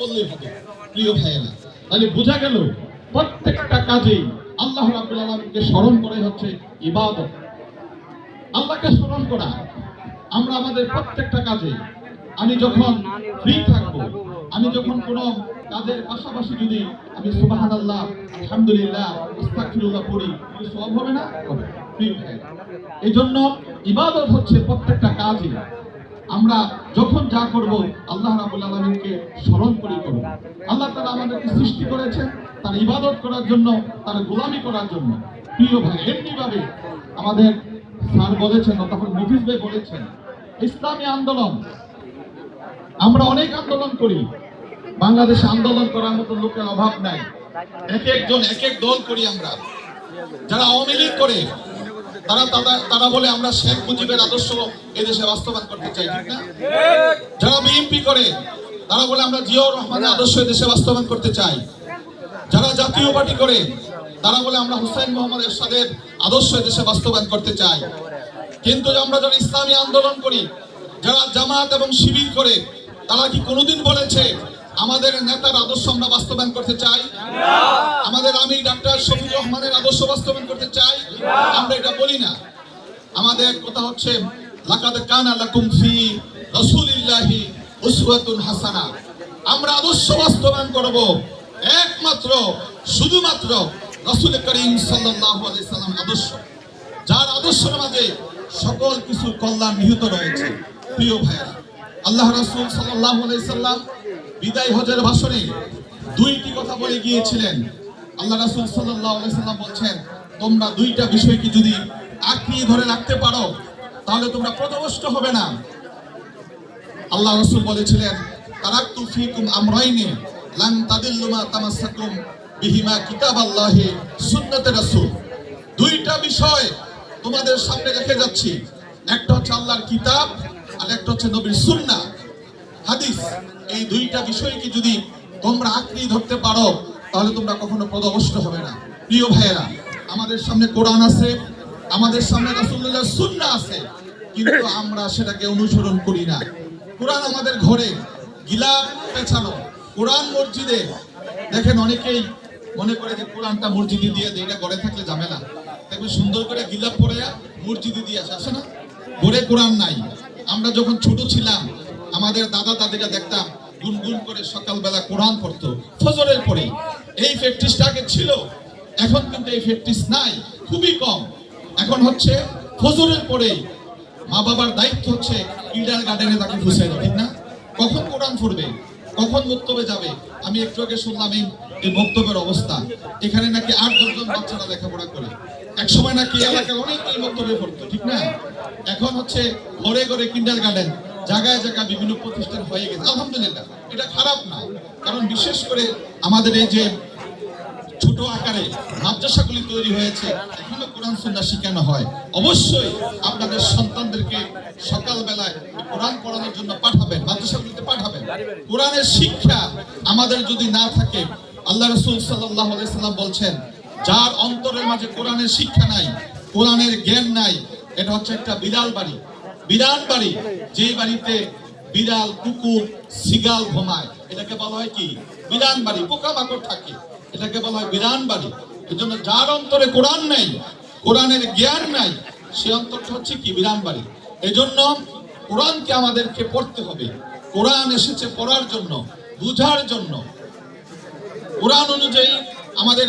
বললেই হবে প্রিয় ভাইয়েরা। তাহলে বোঝা গেল, প্রত্যেকটা কাজেই আল্লাহ রাব্বুল আলামিনকে স্মরণ করে হচ্ছে আল্লাহকে স্মরণ করা, আমরা আমাদের প্রত্যেকটা কাজে, আমি যখন ফ্রি আমি যখন কোনো কাজের পাশাপাশি যদি আমি সুবাহান আল্লাহ আলহামদুলিল্লাহ ইস্তাগফিরুল্লাহ পড়ি সব হবে না? হবে। এই জন্য ইবাদত হচ্ছে প্রত্যেকটা কাজই আমরা যখন যা করব, আল্লাহ রাবুল আলমিনকে স্মরণ করে করব আল্লাহ তারা আমাদেরকে সৃষ্টি করেছেন তার ইবাদত করার জন্য, তার গোলামি করার জন্য। প্রিয় ভাই, এমনিভাবে আমাদের স্যার বলেছেন, তখন মুফিজ ভাই বলেছেন, ইসলামী আন্দোলন, আমরা অনেক আন্দোলন করি। বাংলাদেশে আন্দোলন করার মতো লোকের অভাব নাই। এক একজন, এক এক দল করি আমরা। যারা আওয়ামী লীগ করে তারা তারা- বলে আমরা শেখ মুজিবের আদর্শ এদেশে বাস্তবায়ন করতে চাই, ঠিক না? যারা বিএনপি করে, তারা বলে আমরা জিয়াউর রহমানের আদর্শ এদেশে বাস্তবায়ন করতে চাই। যারা জাতীয় পার্টি করে, তারা বলে আমরা হুসাইন মোহাম্মদ এরশাদের আদর্শ এদেশে বাস্তবায়ন করতে চাই। কিন্তু আমরা যারা ইসলামী আন্দোলন করি, যারা জামাত এবং শিবির করে, তারা কি কোনোদিন বলেছে, আমাদের নেতার আদর্শ আমরা বাস্তবায়ন করতে চাই? আমাদের আমি ডাক্তার শফিউর রহমানের আদর্শ বাস্তবায়ন করতে চাই, আমরা এটা বলি না। আমাদের কথা হচ্ছে, লাকাদ কানা লাকুম ফি রাসূলিল্লাহি উসওয়াতুন হাসানা। আমরা আদর্শ বাস্তবায়ন করব, একমাত্র, শুধুমাত্র রাসূল করিম সাল্লাল্লাহু আলাইহি সাল্লাম আদর্শ। যার আদর্শের মাঝে সকল কিছু কল্যাণ নিহিত রয়েছে, প্রিয় ভাইয়েরা। আল্লাহ রাসূল সাল্লাল্লাহু আলাইহি সাল্লাম বিদায় হজের ভাষণে দুইটি কথা বলে গিয়েছিলেন। আল্লাহ রাসূল সাল্লাম বলছেন, তোমরা দুইটা বিষয়কে যদি আঁকড়িয়ে ধরে রাখতে পারো, তাহলে তোমরা পথভ্রষ্ট হবে না। আল্লাহ রাসূল বলেছিলেন, তারাক্তু ফীকুম আমরাইনি, লান তাদিল্লু মা তামাসসাকুম বিহিমা কিতাবাল্লাহি সুন্নাতে রাসূল। দুইটা বিষয় তোমাদের সামনে রেখে যাচ্ছি। একটা হচ্ছে আল্লাহর কিতাব, আর একটা হচ্ছে নবীর সুন্নাহ। হাদিস, এই দুইটা বিষয়কে যদি তোমরা আঁকড়িয়ে ধরতে পারো তাহলে তোমরা কখনো পদভষ্ট হবে না। প্রিয় ভাইয়েরা, আমাদের সামনে কোরআন আছে, আমাদের সামনে রাসূলুল্লাহ সুন্নাহ আছে, কিন্তু আমরা সেটাকে অনুসরণ করি না। কোরআন আমাদের ঘরে গিলাপ পেছানো। কোরআন মসজিদে, দেখেন অনেকেই মনে করে যে কোরআনটা মসজিদে দিয়ে দেয়, এটা ঘরে থাকলে ঝামেলা। দেখবে সুন্দর করে গিলাপ পরে মসজিদে দিয়ে আসে আসে না? ঘরে কোরআন নাই। আমরা যখন ছোট ছিলাম, আমাদের দাদা দাদিরা দেখতাম, গুনগুন করে সকালবেলা কোরআন পড়তো, ফজরের পরে এই প্র্যাকটিসটা আগে ছিল। এখন কিন্তু এই প্র্যাকটিস নাই, খুবই কম। এখন হচ্ছে ফজরের পরে মা বাবার দায়িত্ব হচ্ছে কিন্ডার গার্ডেনে তাকে ফুসাই ঠিক না? কখন কোরআন পড়বে? কখন বক্তব্যে যাবে? আমি একটু আগে শুনলাম এই এই বক্তব্যের অবস্থা। এখানে নাকি আট দশজন বাচ্চারা লেখাপড়া করে। এক সময় নাকি এলাকার অনেকেই বক্তব্যে পড়তো, ঠিক না? এখন হচ্ছে ঘরে ঘরে কিন্ডার গার্ডেন জায়গায় জায়গায় বিভিন্ন প্রতিষ্ঠান হয়ে গেছে। আলহামদুলিল্লাহ। এটা খারাপ না। কারণ বিশেষ করে আমাদের এই যে ছোট আকারে মাদ্রাসাগুলি তৈরি হয়েছে, এখনও কোরআন সুন্নাহ শেখানো হয়। অবশ্যই আপনাদের সন্তানদেরকে সকালবেলায় কোরআন পড়ানোর জন্য পাঠাবেন, মাদ্রাসাগুলিতে পাঠাবেন। কোরআনের শিক্ষা আমাদের যদি না থাকে, আল্লাহ রসুল সাল্লাম বলছেন, যার অন্তরের মাঝে কোরআনের শিক্ষা নাই, কোরআনের জ্ঞান নাই, এটা হচ্ছে একটা বিড়াল বাড়ি। বিরাট বাড়ি, যেই বাড়িতে বিড়াল, কুকুর সিগাল ঘুমায়। এটাকে বলা হয় কি? বিরান বাড়ি পোকামাকড় থাকে। এটাকে বলা হয় বিরান বাড়ি এজন্য যার অন্তরে কোরআন নাই, কোরআনের জ্ঞান নাই, সে অন্তরটা হচ্ছে কি? বিরান বাড়ি এজন্য কোরআনকে আমাদেরকে পড়তে হবে। কোরআন এসেছে পড়ার জন্য, বুঝার জন্য। কোরআন অনুযায়ী আমাদের